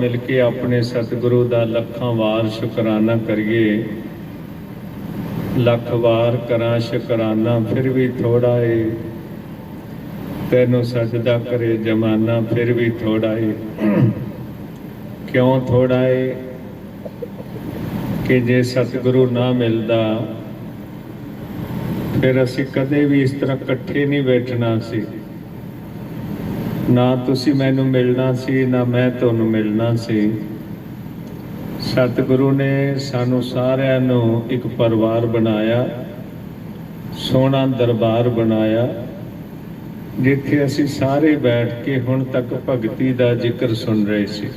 ਮਿਲ ਕੇ ਆਪਣੇ ਸਤਿਗੁਰੂ ਦਾ ਲੱਖਾਂ ਵਾਰ ਸ਼ੁਕਰਾਨਾ ਕਰੀਏ। ਲੱਖ ਵਾਰ ਕਰਾਂ ਸ਼ੁਕਰਾਨਾ, ਫਿਰ ਵੀ ਥੋੜਾ ਏ। ਤੈਨੂੰ ਸਜਦਾ ਕਰੇ ਜਮਾਨਾ, ਫਿਰ ਵੀ ਥੋੜਾ ਏ। ਕਿਉਂ ਥੋੜਾ ਏ? ਕਿ ਜੇ ਸਤਿਗੁਰੂ ਨਾ ਮਿਲਦਾ, ਫਿਰ ਅਸੀਂ ਕਦੇ ਵੀ ਇਸ ਤਰ੍ਹਾਂ ਇਕੱਠੇ ਨਹੀਂ ਬੈਠਣਾ ਸੀ। ਨਾ ਤੁਸੀਂ ਮੈਨੂੰ ਮਿਲਣਾ ਸੀ, ਨਾ ਮੈਂ ਤੁਹਾਨੂੰ ਮਿਲਣਾ ਸੀ। ਸਤਿਗੁਰੂ ਨੇ ਸਾਨੂੰ ਸਾਰਿਆਂ ਨੂੰ ਇੱਕ ਪਰਿਵਾਰ ਬਣਾਇਆ, ਸੋਹਣਾ ਦਰਬਾਰ ਬਣਾਇਆ, ਜਿੱਥੇ ਅਸੀਂ ਸਾਰੇ ਬੈਠ ਕੇ ਹੁਣ ਤੱਕ ਭਗਤੀ ਦਾ ਜ਼ਿਕਰ ਸੁਣ ਰਹੇ ਸੀ।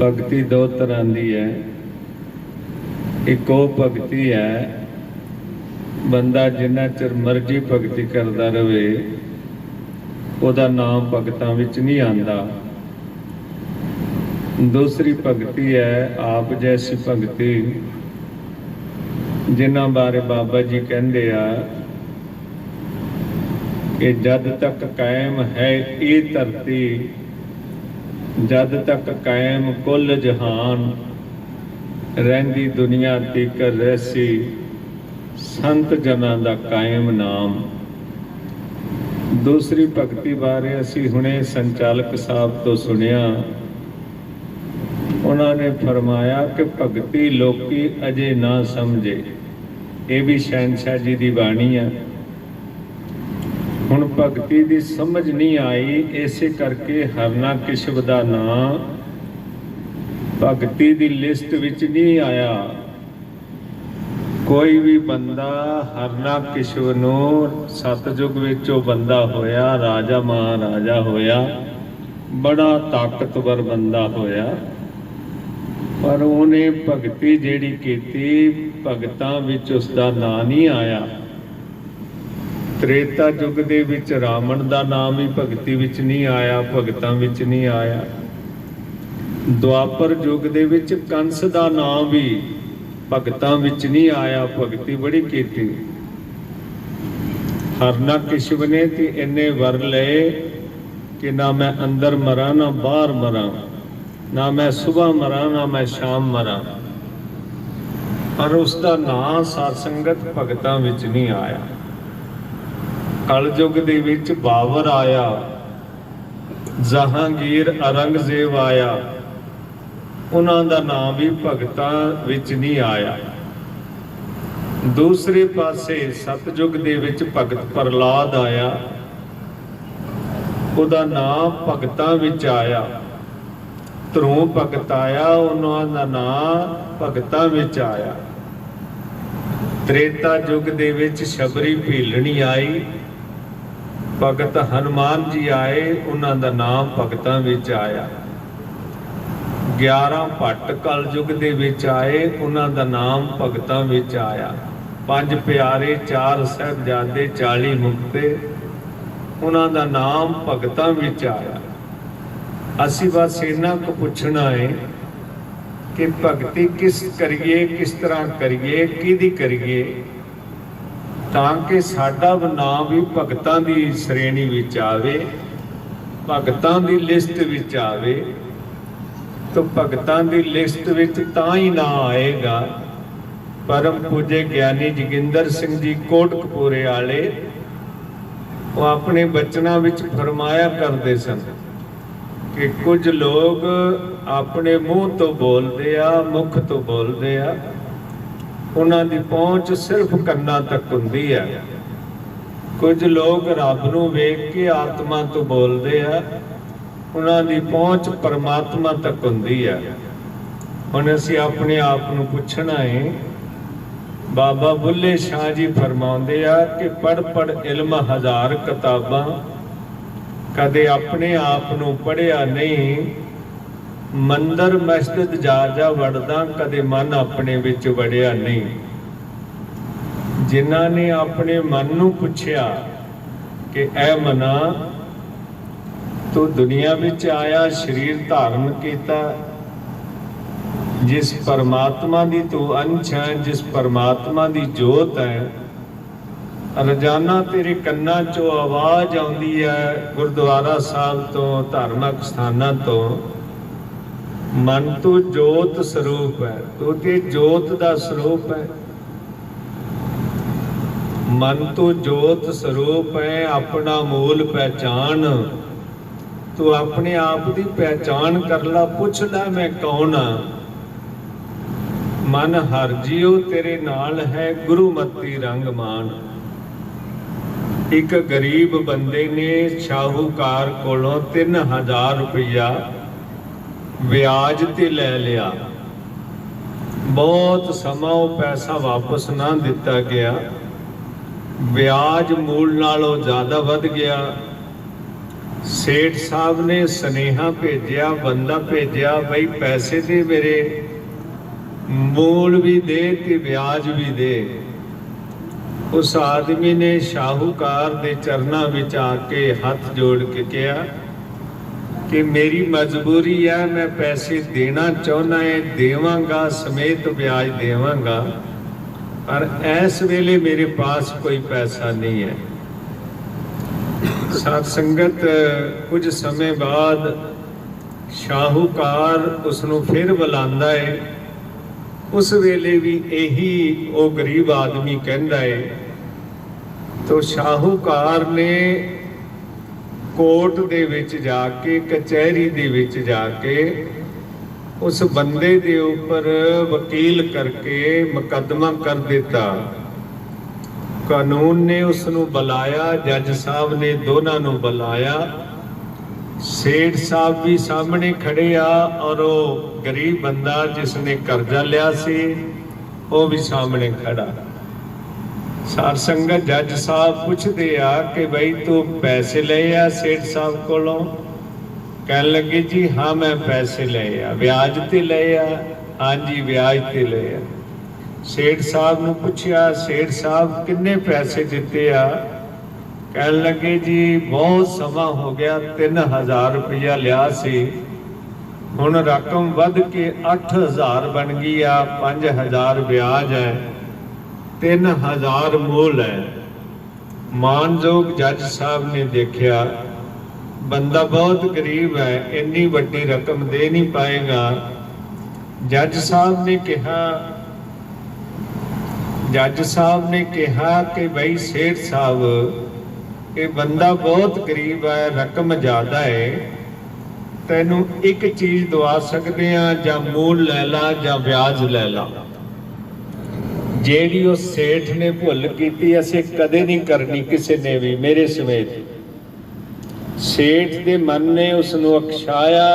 ਭਗਤੀ ਦੋ ਤਰ੍ਹਾਂ ਦੀ ਹੈ। ਇੱਕ ਉਹ ਭਗਤੀ ਹੈ, ਬੰਦਾ ਜਿੰਨਾ ਚਿਰ ਮਰਜ਼ੀ ਭਗਤੀ ਕਰਦਾ ਰਹੇ ਉਹਦਾ ਨਾਮ ਭਗਤਾਂ ਵਿੱਚ ਨਹੀਂ ਆਂਦਾ ਦੂਸਰੀ ਭਗਤੀ ਹੈ, ਆਪ ਜੈਸੀ ਭਗਤੀ, ਜਿਨ੍ਹਾਂ ਬਾਰੇ ਬਾਬਾ ਜੀ ਕਹਿੰਦੇ ਆ ਕਿ ਜਦ ਤੱਕ ਕਾਇਮ ਹੈ ਇਹ ਧਰਤੀ, ਜਦ ਤੱਕ ਕਾਇਮ ਕੁੱਲ ਜਹਾਨ ਰਹਿੰਦੀ ਦੁਨੀਆ ਤੀਕਰ ਰਹਿਸੀ, ਸੰਤ ਜਨਾਂ ਦਾ ਕਾਇਮ ਨਾਮ। ਦੂਸਰੀ ਭਗਤੀ ਬਾਰੇ ਅਸੀਂ ਹੁਣੇ ਸੰਚਾਲਕ ਸਾਹਿਬ ਤੋਂ ਸੁਣਿਆ। ਉਹਨਾਂ ਨੇ ਫਰਮਾਇਆ ਕਿ ਭਗਤੀ ਲੋਕੀ ਅਜੇ ਨਾ ਸਮਝੇ। ਇਹ ਵੀ ਸ਼ਹਿਨशाह ਜੀ ਦੀ ਬਾਣੀ ਆ। ਹੁਣ ਭਗਤੀ ਦੀ ਸਮਝ ਨਹੀਂ ਆਈ, ਇਸੇ ਕਰਕੇ ਹਰਨਾ ਕਿਸ਼ਵ ਦਾ ਨਾਂ ਭਗਤੀ ਦੀ ਲਿਸਟ ਵਿੱਚ ਨਹੀਂ ਆਇਆ। ਕੋਈ ਵੀ ਬੰਦਾ ਹਰਨਾ ਕਿਸ਼ਵ ਨੂੰ ਸਤਜੁਗ ਵਿੱਚ ਉਹ ਬੰਦਾ ਹੋਇਆ, ਰਾਜਾ ਮਹਾਰਾਜਾ ਹੋਇਆ, ਬੜਾ ਤਾਕਤਵਰ ਬੰਦਾ ਹੋਇਆ। ਪਰ ਉਹਨੇ ਭਗਤੀ ਜਿਹੜੀ ਕੀਤੀ, ਭਗਤਾਂ ਵਿੱਚ ਉਸ ਦਾ ਨਾਂ ਨਹੀਂ ਆਇਆ। ਤ੍ਰੇਤਾ ਯੁੱਗ ਦੇ ਵਿੱਚ ਰਾਵਣ ਦਾ ਨਾਮ ਵੀ ਭਗਤੀ ਵਿੱਚ ਨਹੀਂ ਆਇਆ, ਭਗਤਾਂ ਵਿੱਚ ਨਹੀਂ ਆਇਆ। ਦੁਆਪਰ ਯੁੱਗ ਦੇ ਵਿੱਚ ਕੰਸ ਦਾ ਨਾਮ ਵੀ ਭਗਤਾਂ ਵਿੱਚ ਨਹੀਂ ਆਇਆ ਭਗਤੀ, ਬੜੀ ਕੀਤੀ ਹਰਨਾ ਕਿਸ਼ਵ ਨੇ ਤੇ ਇੰਨੇ ਵਰ ਲਏ ਕਿ ਨਾ ਮੈਂ ਅੰਦਰ ਮਰਾਂ, ਨਾ ਬਾਹਰ ਮਰਾਂ। ਨਾ ਮੈਂ ਸਵੇਰ ਮਰਾਂ, ਨਾ ਮੈਂ ਸ਼ਾਮ ਮਰਾਂ। ਪਰ ਉਸ ਦਾ ਨਾਂ ਸਾਧ ਸੰਗਤ ਭਗਤਾਂ ਵਿੱਚ ਨਹੀਂ ਆਇਆ। ਕਲਯੁਗ ਦੇ ਵਿੱਚ ਬਾਬਰ ਆਇਆ। ਜਹਾਂਗੀਰ ਔਰੰਗਜ਼ੇਬ ਆਇਆ। ਉਹਨਾਂ ਦਾ ਨਾਮ ਵੀ ਭਗਤਾਂ ਵਿੱਚ ਨਹੀਂ ਆਇਆ। ਦੂਸਰੇ ਪਾਸੇ ਸਤਜੁਗ ਦੇ ਵਿੱਚ ਭਗਤ ਪ੍ਰਲਾਦ ਆਇਆ। ਉਹਦਾ ਨਾਮ ਭਗਤਾਂ ਵਿੱਚ ਆਇਆ। ਧਰੂ ਭਗਤ ਆਇਆ, ਉਹਨਾਂ ਦਾ ਨਾਮ ਭਗਤਾਂ ਵਿੱਚ ਆਇਆ। ਤ੍ਰੇਤਾ ਯੁੱਗ ਦੇ ਵਿੱਚ ਸ਼ਬਰੀ ਭੀਲਣੀ ਆਈ। ਭਗਤ ਹਨੂਮਾਨ ਜੀ ਆਏ, ਉਹਨਾਂ ਦਾ ਨਾਮ ਭਗਤਾਂ ਵਿੱਚ ਆਇਆ। 11 ਭੱਟ ਕਲਯੁਗ ਦੇ ਵਿੱਚ ਆਏ, ਉਹਨਾਂ ਦਾ ਨਾਮ ਭਗਤਾਂ ਵਿੱਚ ਆਇਆ। ਪੰਜ ਪਿਆਰੇ, ਚਾਰ ਸਹਿਬਜ਼ਾਦੇ 40 ਮੁਕਤੇ, ਉਹਨਾਂ ਦਾ ਨਾਮ ਭਗਤਾਂ ਵਿੱਚ ਆਇਆ। ਅਸੀਂ ਬਸ ਇਹਨਾਂ ਕੋ ਪੁੱਛਣਾ ਹੈ ਕਿ ਭਗਤੀ ਕਿਸ ਕਰੀਏ, ਕਿਸ ਤਰ੍ਹਾਂ ਕਰੀਏ, ਕਿਹਦੀ ਕਰੀਏ, ਤਾਂ ਕਿ ਸਾਡਾ ਨਾਮ ਵੀ ਭਗਤਾਂ ਦੀ ਸ਼੍ਰੇਣੀ ਵਿੱਚ ਆਵੇ, ਭਗਤਾਂ ਦੀ ਲਿਸਟ ਵਿੱਚ ਆਵੇ। ਤਾਂ ਭਗਤਾਂ ਦੀ ਲਿਸਟ ਵਿੱਚ ਤਾਂ ਹੀ ਨਾ ਆਏਗਾ। ਪਰਮ ਪੂਜੇ ਗਿਆਨੀ ਜੋਗਿੰਦਰ ਸਿੰਘ ਜੀ ਕੋਟਕਪੂਰੇ ਵਾਲੇ, ਉਹ ਆਪਣੇ ਬਚਨਾਂ ਵਿੱਚ ਫਰਮਾਇਆ ਕਰਦੇ ਸਨ ਕਿ ਕੁਝ ਲੋਕ ਆਪਣੇ ਮੂੰਹ ਤੋਂ ਬੋਲਦੇ ਆ, ਮੁਖ ਤੋਂ ਬੋਲਦੇ ਆ। ਉਹਨਾਂ ਦੀ ਪਹੁੰਚ ਸਿਰਫ ਕੰਨਾਂ ਤੱਕ ਹੁੰਦੀ ਹੈ ਕੁਝ ਲੋਕ ਰੱਬ ਨੂੰ ਵੇਖ ਕੇ ਆਤਮਾ ਤੋਂ ਬੋਲਦੇ ਆ ਉਹਨਾਂ ਦੀ ਪਹੁੰਚ ਪਰਮਾਤਮਾ ਤੱਕ ਹੁੰਦੀ ਹੈ ਹੁਣ ਅਸੀਂ ਆਪਣੇ ਆਪ ਨੂੰ ਪੁੱਛਣਾ ਹੈ ਬਾਬਾ ਬੁੱਲੇ ਸ਼ਾਹ ਜੀ ਫਰਮਾਉਂਦੇ ਆ ਕਿ ਪੜ ਪੜ ਇਲਮ ਹਜ਼ਾਰ ਕਿਤਾਬਾਂ, ਕਦੇ ਆਪਣੇ ਆਪ ਨੂੰ ਪੜਿਆ ਨਹੀਂ, ਮੰਦਰ ਮਸਜਿਦ ਜਾ ਜਾ ਵੜਦਾ, ਕਦੇ ਮਨ ਆਪਣੇ ਵਿੱਚ ਵੜਿਆ ਨਹੀਂ। ਜਿਨ੍ਹਾਂ ਨੇ ਆਪਣੇ ਮਨ ਨੂੰ ਪੁੱਛਿਆ ਕਿ, ਐ ਮਨਾ ਤੂੰ ਦੁਨੀਆ ਵਿੱਚ ਆਇਆ ਸਰੀਰ ਧਾਰਨ ਕੀਤਾ, ਜਿਸ ਪਰਮਾਤਮਾ ਦੀ ਤੂੰ ਅੰਸ਼ ਹੈ, ਜਿਸ ਪਰਮਾਤਮਾ ਦੀ ਜੋਤ ਹੈ, ਰੋਜ਼ਾਨਾ ਤੇਰੇ ਕੰਨਾਂ 'ਚੋਂ ਆਵਾਜ਼ ਆਉਂਦੀ ਹੈ, ਗੁਰਦੁਆਰਾ ਸਾਹਿਬ ਤੋਂ, ਧਾਰਮਿਕ ਸਥਾਨਾਂ ਤੋਂ। ਮਨ ਤੋਂ ਜੋਤ ਸਰੂਪ ਹੈ, ਤੂੰ ਤੇ ਜੋਤ ਦਾ ਸਰੂਪ ਹੈ। ਮਨ ਤੋਂ ਜੋਤ ਸਰੂਪ ਹੈ, ਆਪਣਾ ਮੂਲ ਪਹਿਚਾਨ ਤੂੰ ਆਪਣੇ ਆਪ ਦੀ ਪਹਿਚਾਣ ਕਰ ਲੈ, ਪੁੱਛ ਲੈ ਮੈਂ ਕੌਣ ਆ। ਮਨ ਹਰ ਜਿਉ ਤੇਰੇ ਨਾਲ ਹੈ, ਗੁਰੂ ਮਤੀ ਰੰਗ ਮਾਨ ਇੱਕ ਗਰੀਬ ਬੰਦੇ ਨੇ ਸ਼ਾਹੂਕਾਰ ਕੋਲੋਂ 3000 ਰੁਪਇਆ ਵਿਆਜ ਤੇ ਲੈ ਲਿਆ। ਬਹੁਤ ਸਮਾਂ ਉਹ ਪੈਸਾ ਵਾਪਸ ਨਾ ਦਿੱਤਾ ਗਿਆ। ਵਿਆਜ ਮੂਲ ਨਾਲੋਂ ਜ਼ਿਆਦਾ ਵੱਧ ਗਿਆ। ਸੇਠ ਸਾਹਿਬ ਨੇ ਸਨੇਹਾ ਭੇਜਿਆ, ਬੰਦਾ ਭੇਜਿਆ, ਬਈ ਪੈਸੇ ਦੇ ਮੇਰੇ, ਮੂਲ ਵੀ ਦੇ ਤੇ ਵਿਆਜ ਵੀ ਦੇ। ਉਸ ਆਦਮੀ ਨੇ ਸ਼ਾਹੂਕਾਰ ਦੇ ਚਰਨਾਂ ਵਿੱਚ ਆ ਕੇ ਹੱਥ ਜੋੜ ਕੇ ਕਿਹਾ ਕਿ ਮੇਰੀ ਮਜਬੂਰੀ ਹੈ ਮੈਂ ਪੈਸੇ ਦੇਣਾ ਚਾਹੁੰਦਾ ਹੈ ਦੇਵਾਂਗਾ, ਸਮੇਤ ਵਿਆਜ ਦੇਵਾਂਗਾ, ਪਰ ਇਸ ਵੇਲੇ ਮੇਰੇ ਪਾਸ ਕੋਈ ਪੈਸਾ ਨਹੀਂ ਹੈ ਸਾਧ ਸੰਗਤ, ਕੁਝ ਸਮੇਂ ਬਾਅਦ ਸ਼ਾਹੂਕਾਰ ਉਸ ਨੂੰ ਫਿਰ ਬੁਲਾਉਂਦਾ ਹੈ ਉਸ ਵੇਲੇ ਵੀ ਇਹੀ ਉਹ ਗਰੀਬ ਆਦਮੀ ਕਹਿੰਦਾ ਹੈ ਤੋ ਸ਼ਾਹੂਕਾਰ ਨੇ ਕੋਰਟ ਦੇ ਵਿੱਚ ਜਾ ਕੇ, ਕਚਹਿਰੀ ਦੇ ਵਿੱਚ ਜਾ ਕੇ ਉਸ ਬੰਦੇ ਦੇ ਉੱਪਰ ਵਕੀਲ ਕਰਕੇ ਮੁਕੱਦਮਾ ਕਰ ਦਿੱਤਾ। ਕਾਨੂੰਨ ਨੇ ਉਸ ਨੂੰ ਬੁਲਾਇਆ, ਜੱਜ ਸਾਹਿਬ ਨੇ ਦੋਨਾਂ ਨੂੰ ਬੁਲਾਇਆ। ਸੇਠ ਸਾਹਿਬ ਵੀ ਸਾਹਮਣੇ ਖੜੇ ਆ ਔਰ ਉਹ ਗਰੀਬ ਬੰਦਾ ਜਿਸ ਨੇ ਕਰਜ਼ਾ ਲਿਆ ਸੀ, ਉਹ ਵੀ ਸਾਹਮਣੇ ਖੜਾ। ਸਾਰ ਸੰਗਤ, ਜੱਜ ਸਾਹਿਬ ਪੁੱਛਦੇ ਆ ਕਿ ਬਈ ਤੂੰ ਪੈਸੇ ਲਏ ਆ ਸੇਠ ਸਾਹਿਬ ਕੋਲੋਂ? ਕਹਿਣ ਲੱਗੇ ਜੀ, ਹਾਂ, ਮੈਂ ਪੈਸੇ ਲਏ ਆ। ਵਿਆਜ ਤੇ ਲਏ ਆ। ਹਾਂਜੀ, ਵਿਆਜ ਤੇ ਲਏ ਆ। ਸੇਠ ਸਾਹਿਬ ਨੂੰ ਪੁੱਛਿਆ, ਸੇਠ ਸਾਹਿਬ ਕਿੰਨੇ ਪੈਸੇ ਦਿੱਤੇ ਆ? ਕਹਿਣ ਲੱਗੇ, ਜੀ, ਬਹੁਤ ਸਮਾਂ ਹੋ ਗਿਆ 3000 ਰੁਪਇਆ ਲਿਆ ਸੀ। ਹੁਣ ਰਕਮ ਵੱਧ ਕੇ 8000 ਬਣ ਗਈ ਆ 5000 ਵਿਆਜ ਹੈ 3000 ਮੂਲ ਹੈ। ਮਾਨਯੋਗ ਜੱਜ ਸਾਹਿਬ ਨੇ ਦੇਖਿਆ, ਬੰਦਾ ਬਹੁਤ ਗਰੀਬ ਹੈ, ਇੰਨੀ ਵੱਡੀ ਰਕਮ ਦੇ ਨਹੀਂ ਪਾਏਗਾ। ਜੱਜ ਸਾਹਿਬ ਨੇ ਕਿਹਾ ਜੱਜ ਸਾਹਿਬ ਨੇ ਕਿਹਾ ਕਿ ਭਾਈ ਸੇਠ ਸਾਹਿਬ, ਇਹ ਬੰਦਾ ਬਹੁਤ ਗਰੀਬ ਹੈ, ਰਕਮ ਜ਼ਿਆਦਾ ਹੈ। ਤੈਨੂੰ ਇੱਕ ਚੀਜ਼ ਦਵਾ ਸਕਦੇ ਆ ਜਾਂ ਮੂਲ ਲੈ ਲਾ, ਜਾਂ ਵਿਆਜ ਲੈ ਲਾ। ਜਿਹੜੀ ਉਹ ਸੇਠ ਨੇ ਭੁੱਲ ਕੀਤੀ, ਅਸੀਂ ਕਦੇ ਨਹੀਂ ਕਰਨੀ ਕਿਸੇ ਨੇ ਵੀ, ਮੇਰੇ ਸਮੇਤ। ਸੇਠ ਦੇ ਮਨ ਨੇ ਉਸ ਨੂੰ ਅਕਸ਼ਾਇਆ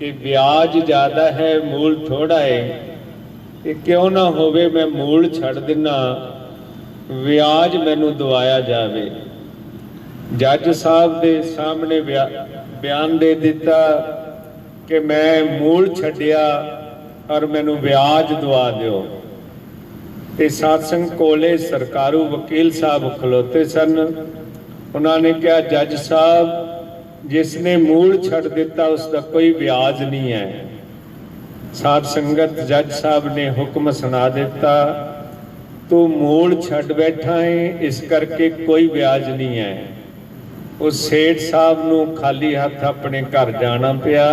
ਕਿ ਵਿਆਜ ਜ਼ਿਆਦਾ ਹੈ, ਮੂਲ ਥੋੜਾ ਹੈ। ਕਿ ਕਿਉਂ ਨਾ ਹੋਵੇ ਮੈਂ ਮੂਲ ਛੱਡ ਦਿਨਾ, ਵਿਆਜ ਮੈਨੂੰ ਦਵਾਇਆ ਜਾਵੇ। ਜੱਜ ਸਾਹਿਬ ਦੇ ਸਾਹਮਣੇ ਬਿਆ- ਬਿਆਨ ਦੇ ਦਿੱਤਾ ਕਿ ਮੈਂ ਮੂਲ ਛੱਡਿਆ ਔਰ ਮੈਨੂੰ ਵਿਆਜ ਦਵਾ ਦਿਓ। ਤੇ ਸਾਤਸੰਗ ਕੋਲੇ ਸਰਕਾਰੂ ਵਕੀਲ ਸਾਹਿਬ ਖਲੋਤੇ ਸਨ। ਉਹਨਾਂ ਨੇ ਕਿਹਾ, ਜੱਜ ਸਾਹਿਬ, ਜਿਸ ਨੇ ਮੂਲ ਛੱਡ ਦਿੱਤਾ, ਉਸ ਦਾ ਕੋਈ ਵਿਆਜ ਨਹੀਂ ਹੈ। ਸਾਧ ਸੰਗਤ ਜੱਜ ਸਾਹਿਬ ਨੇ ਹੁਕਮ ਸੁਣਾ ਦਿੱਤਾ, ਤੂੰ ਮੂਲ ਛੱਡ ਬੈਠਾ ਏ, ਇਸ ਕਰਕੇ ਕੋਈ ਵਿਆਜ ਨਹੀਂ ਹੈ ਉਹ ਸੇਠ ਸਾਹਿਬ ਨੂੰ ਖਾਲੀ ਹੱਥ ਆਪਣੇ ਘਰ ਜਾਣਾ ਪਿਆ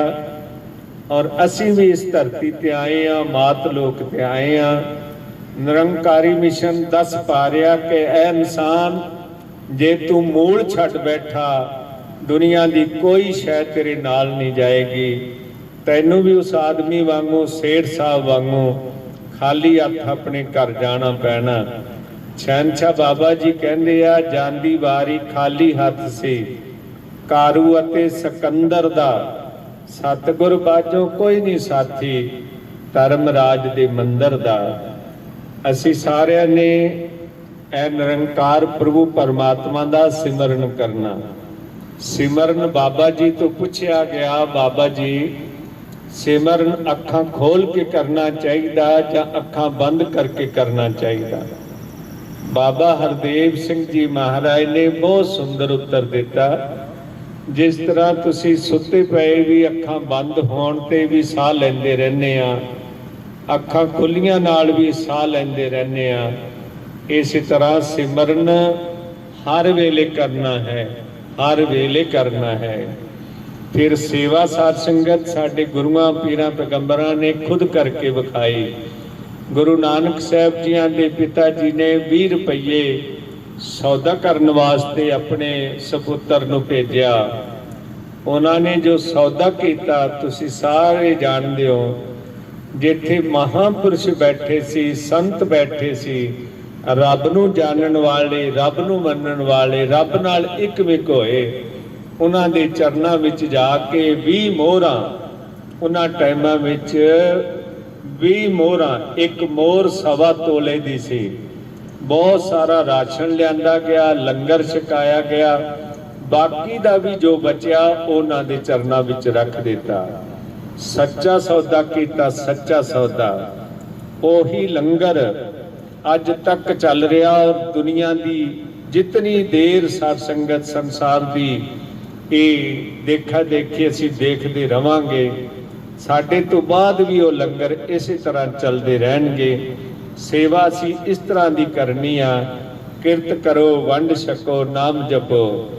ਔਰ ਅਸੀਂ ਵੀ ਇਸ ਧਰਤੀ ਤੇ ਆਏ ਆ, ਮਾਤ ਲੋਕ ਤੇ ਆਏ ਆ। ਨਿਰੰਕਾਰੀ ਮਿਸ਼ਨ ਦੱਸ ਪਾ ਰਿਹਾ ਕਿ ਐ ਇਨਸਾਨ, ਜੇ ਤੂੰ ਮੂਲ ਛੱਡ ਬੈਠਾ, ਦੁਨੀਆ ਦੀ ਕੋਈ ਸ਼ੈ ਤੇਰੇ ਨਾਲ ਨਹੀਂ ਜਾਏਗੀ। ਤੈਨੂੰ ਵੀ ਉਸ ਆਦਮੀ ਵਾਂਗੂ, ਸੇਠ ਸਾਹਿਬ ਵਾਂਗੂ ਖਾਲੀ ਹੱਥ ਆਪਣੇ ਘਰ ਜਾਣਾ ਪੈਣਾ। ਸ਼ਹਿਨशाह ਬਾਬਾ ਜੀ ਕਹਿੰਦੇ ਆ, ਜਾਂਦੀ ਵਾਰੀ ਖਾਲੀ ਹੱਥ ਸੀ। ਕਾਰੂ ਅਤੇ ਸਕੰਦਰ ਦਾ ਸਤਿਗੁਰ ਬਾਝੋਂ ਕੋਈ ਨਹੀਂ ਸਾਥੀ, ਧਰਮ ਰਾਜ ਦੇ ਮੰਦਰ ਦਾ। ਅਸੀਂ ਸਾਰਿਆਂ ਨੇ ਐ ਨਿਰੰਕਾਰ ਪ੍ਰਭੂ ਪਰਮਾਤਮਾ ਦਾ ਸਿਮਰਨ ਕਰਨਾ। ਸਿਮਰਨ ਬਾਬਾ ਜੀ ਤੋਂ ਪੁੱਛਿਆ ਗਿਆ, ਬਾਬਾ ਜੀ ਸਿਮਰਨ ਅੱਖਾਂ ਖੋਲ ਕੇ ਕਰਨਾ ਚਾਹੀਦਾ ਜਾਂ ਅੱਖਾਂ ਬੰਦ ਕਰਕੇ ਕਰਨਾ ਚਾਹੀਦਾ? ਬਾਬਾ ਹਰਦੇਵ ਸਿੰਘ ਜੀ ਮਹਾਰਾਜ ਨੇ ਬਹੁਤ ਸੁੰਦਰ ਉੱਤਰ ਦਿੱਤਾ, ਜਿਸ ਤਰ੍ਹਾਂ ਤੁਸੀਂ ਸੁੱਤੇ ਪਏ ਵੀ ਅੱਖਾਂ ਬੰਦ ਹੋਣ ਤੇ ਵੀ ਸਾਹ ਲੈਂਦੇ ਰਹਿੰਦੇ ਆ, ਅੱਖਾਂ ਖੁੱਲੀਆਂ ਨਾਲ ਵੀ ਸਾਹ ਲੈਂਦੇ ਰਹਿੰਦੇ ਆ, ਇਸੇ ਤਰ੍ਹਾਂ ਸਿਮਰਨ ਹਰ ਵੇਲੇ ਕਰਨਾ ਹੈ, ਹਰ ਵੇਲੇ ਕਰਨਾ ਹੈ। ਫਿਰ ਸੇਵਾ ਸਾਧ ਸੰਗਤ ਸਾਡੇ ਗੁਰੂਆਂ, ਪੀਰਾਂ, ਪੈਗੰਬਰਾਂ ਨੇ ਖੁਦ ਕਰਕੇ ਵਿਖਾਈ। ਗੁਰੂ ਨਾਨਕ ਸਾਹਿਬ ਜੀਆਂ ਦੇ ਪਿਤਾ ਜੀ ਨੇ 20 ਰੁਪਏ ਸੌਦਾ ਕਰਨ ਵਾਸਤੇ ਆਪਣੇ ਸਪੁੱਤਰ ਨੂੰ ਭੇਜਿਆ। ਉਹਨਾਂ ਨੇ ਜੋ ਸੌਦਾ ਕੀਤਾ, ਤੁਸੀਂ ਸਾਰੇ ਜਾਣਦੇ ਹੋ, ਜਿੱਥੇ ਮਹਾਪੁਰਸ਼ ਬੈਠੇ ਸੀ, ਸੰਤ ਬੈਠੇ ਸੀ, ਰੱਬ ਨੂੰ ਜਾਣਨ ਵਾਲੇ, ਰੱਬ ਨੂੰ ਮੰਨਣ ਵਾਲੇ, ਰੱਬ ਨਾਲ ਇੱਕ ਵਿਕ ਹੋਏ। ਉਹਨਾਂ ਦੇ ਚਰਨਾਂ ਵਿੱਚ ਜਾ ਕੇ 20 ਮੋਹਰਾਂ, ਉਹਨਾਂ ਟਾਈਮਾਂ ਵਿੱਚ 20 ਮੋਹਰਾਂ, ਇੱਕ ਮੋਹਰ ਸਵਾ ਤੋਲੇ ਦੀ ਸੀ। ਬਹੁਤ ਸਾਰਾ ਰਾਸ਼ਨ ਲਿਆਂਦਾ ਗਿਆ, ਲੰਗਰ ਛਕਾਇਆ ਗਿਆ। ਬਾਕੀ ਦਾ ਵੀ ਜੋ ਬਚਿਆ, ਉਹਨਾਂ ਦੇ ਚਰਨਾਂ ਵਿੱਚ ਰੱਖ ਦਿੱਤਾ। ਸੱਚਾ ਸੌਦਾ ਕੀਤਾ, ਸੱਚਾ ਸੌਦਾ। ਉਹੀ ਲੰਗਰ ਅੱਜ ਤੱਕ ਚੱਲ ਰਿਹਾ ਔਰ ਦੁਨੀਆ ਦੀ ਜਿਤਨੀ ਦੇਰ ਸਾਧ ਸੰਗਤ ਸੰਸਾਰ ਦੀ ਇਹ ਦੇਖਾ ਦੇਖੀ ਅਸੀਂ ਦੇਖਦੇ ਰਵਾਂਗੇ। ਸਾਡੇ ਤੋਂ ਬਾਅਦ ਵੀ ਉਹ ਲੰਗਰ ਇਸੇ ਤਰ੍ਹਾਂ ਚੱਲਦੇ ਰਹਿਣਗੇ। ਸੇਵਾ ਅਸੀਂ ਇਸ ਤਰ੍ਹਾਂ ਦੀ ਕਰਨੀ ਆ, ਕਿਰਤ ਕਰੋ, ਵੰਡ ਛਕੋ, ਨਾਮ ਜਪੋ,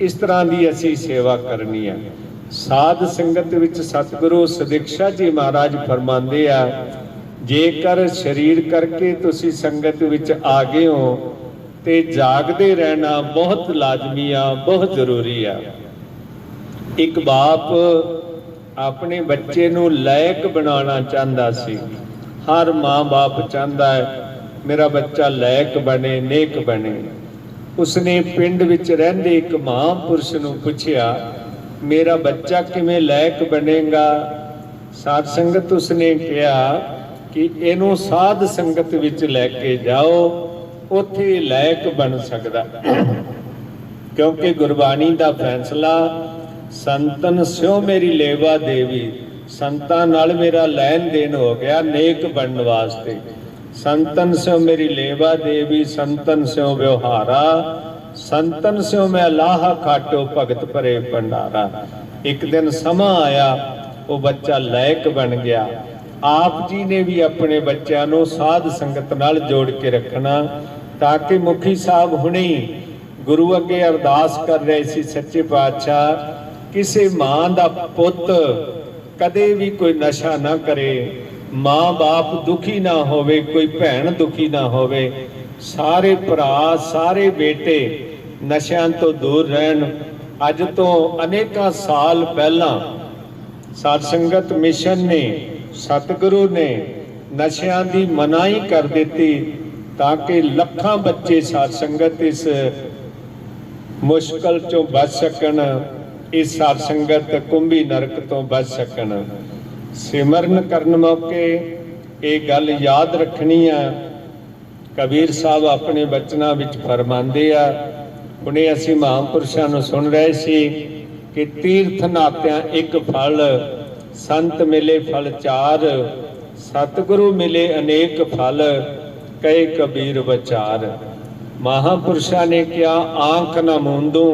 ਇਸ ਤਰ੍ਹਾਂ ਦੀ ਅਸੀਂ ਸੇਵਾ ਕਰਨੀ ਆ। ਸਾਧ ਸੰਗਤ ਵਿੱਚ ਸਤਿਗੁਰੂ ਸਦੀਕਸ਼ਾ ਜੀ ਮਹਾਰਾਜ ਫਰਮਾਉਂਦੇ ਆ, ਜੇਕਰ ਸਰੀਰ ਕਰਕੇ ਤੁਸੀਂ ਸੰਗਤ ਵਿੱਚ ਆ ਗਏ ਹੋ, ਤੇ ਜਾਗਦੇ ਰਹਿਣਾ ਬਹੁਤ ਲਾਜ਼ਮੀ ਆ, ਬਹੁਤ ਜ਼ਰੂਰੀ ਆ। ਇੱਕ ਬਾਪ ਆਪਣੇ ਬੱਚੇ ਨੂੰ ਲਾਇਕ ਬਣਾਉਣਾ ਚਾਹੁੰਦਾ ਸੀ। ਹਰ ਮਾਂ-ਬਾਪ ਚਾਹੁੰਦਾ ਹੈ, ਮੇਰਾ ਬੱਚਾ ਲਾਇਕ ਬਣੇ, ਨੇਕ ਬਣੇ। ਉਸਨੇ ਪਿੰਡ ਵਿੱਚ ਰਹਿੰਦੇ ਇੱਕ ਮਹਾਂਪੁਰਸ਼ ਨੂੰ ਪੁੱਛਿਆ, ਮੇਰਾ ਬੱਚਾ ਕਿਵੇਂ ਲਾਇਕ ਬਣੇਗਾ? ਸਾਧ ਸੰਗਤ ਉਸਨੇ ਕਿਹਾ ਕਿ ਇਹਨੂੰ ਸਾਧ ਸੰਗਤ ਵਿੱਚ ਲੈ ਕੇ ਜਾਓ, ਉੱਥੇ ਲਾਇਕ ਬਣ ਸਕਦਾ। ਕਿਉਂਕਿ ਗੁਰਬਾਣੀ ਦਾ ਫੈਸਲਾ ਸੰਤਨ ਸਿਓ ਮੇਰੀ ਲੇਵਾ ਦੇਵੀ, ਸੰਤਾਂ ਨਾਲ ਮੇਰਾ ਲੈਣ ਦੇਣ ਹੋ ਗਿਆ ਨੇਕ ਬਣਨ ਵਾਸਤੇ। ਸੰਤਨ ਸਿਓ ਮੇਰੀ ਲੇਵਾ ਦੇਵੀ, ਸੰਤਨ ਸਿਓ ਵਿਵਹਾਰਾ ਸੰਤਨ ਸਿਓ ਮੈਂ ਲਾਹਾ ਖਾਟੋ ਭਗਤ ਭਰੇ ਭੰਡਾਰਾ। ਇੱਕ ਦਿਨ ਸਮਾਂ ਆਇਆ, ਉਹ ਬੱਚਾ ਲਾਇਕ ਬਣ ਗਿਆ। ਆਪ ਜੀ ਨੇ ਵੀ ਆਪਣੇ ਬੱਚਿਆਂ ਨੂੰ ਸਾਧ ਸੰਗਤ ਨਾਲ ਜੋੜ ਕੇ ਰੱਖਣਾ, ਤਾਂ ਕਿ ਮੁਖੀ ਸਾਹਿਬ ਹੁਣੇ ਗੁਰੂ ਅੱਗੇ ਅਰਦਾਸ ਕਰ ਰਹੇ ਸੀ, ਸੱਚੇ ਪਾਤਸ਼ਾਹ ਕਿਸੇ ਮਾਂ ਦਾ ਪੁੱਤ ਕਦੇ ਵੀ ਕੋਈ ਨਸ਼ਾ ਨਾ ਕਰੇ ਮਾਂ-ਬਾਪ ਦੁਖੀ ਨਾ ਹੋਵੇ, ਕੋਈ ਭੈਣ ਦੁਖੀ ਨਾ ਹੋਵੇ, ਸਾਰੇ ਭਰਾ, ਸਾਰੇ ਬੇਟੇ ਨਸ਼ਿਆਂ ਤੋਂ ਦੂਰ ਰਹਿਣ। ਅੱਜ ਤੋਂ ਅਨੇਕਾਂ ਸਾਲ ਪਹਿਲਾਂ ਸਾਧ ਸੰਗਤ ਮਿਸ਼ਨ ਨੇ, ਸਤਿਗੁਰੂ ਨੇ ਨਸ਼ਿਆਂ ਦੀ ਮਨਾਹੀ ਕਰ ਦਿੱਤੀ ਤਾਂ ਕਿ ਲੱਖਾਂ ਬੱਚੇ ਸਾਧ ਸੰਗਤ ਇਸ ਮੁਸ਼ਕਲ ਚੋਂ ਬਚ ਸਕਣ। ਇਸ ਸਾਧ ਸੰਗਤ ਕੁੰਭੀ ਨਰਕ ਤੋਂ ਬਚ ਸਕਣ। ਸਿਮਰਨ ਕਰਨ ਮੌਕੇ ਇਹ ਗੱਲ ਯਾਦ ਰੱਖਣੀ ਆ। ਕਬੀਰ ਸਾਹਿਬ ਆਪਣੇ ਬਚਨਾਂ ਵਿੱਚ ਫਰਮਾਉਂਦੇ ਆ। ਹੁਣੇ ਅਸੀਂ ਮਹਾਂਪੁਰਸ਼ਾਂ ਨੂੰ ਸੁਣ ਰਹੇ ਸੀ ਕਿ ਤੀਰਥ ਨਾਤਿਆਂ ਇੱਕ ਫਲ, ਸੰਤ ਮਿਲੇ ਫਲ ਚਾਰ, ਸਤਿਗੁਰੂ ਮਿਲੇ ਅਨੇਕ ਫਲ, ਕਹੇ ਕਬੀਰ ਵਿਚਾਰ। ਮਹਾਪੁਰਸ਼ਾਂ ਨੇ ਕਿਹਾ, ਆਂਖ ਨਾ ਮੂੰਦੂ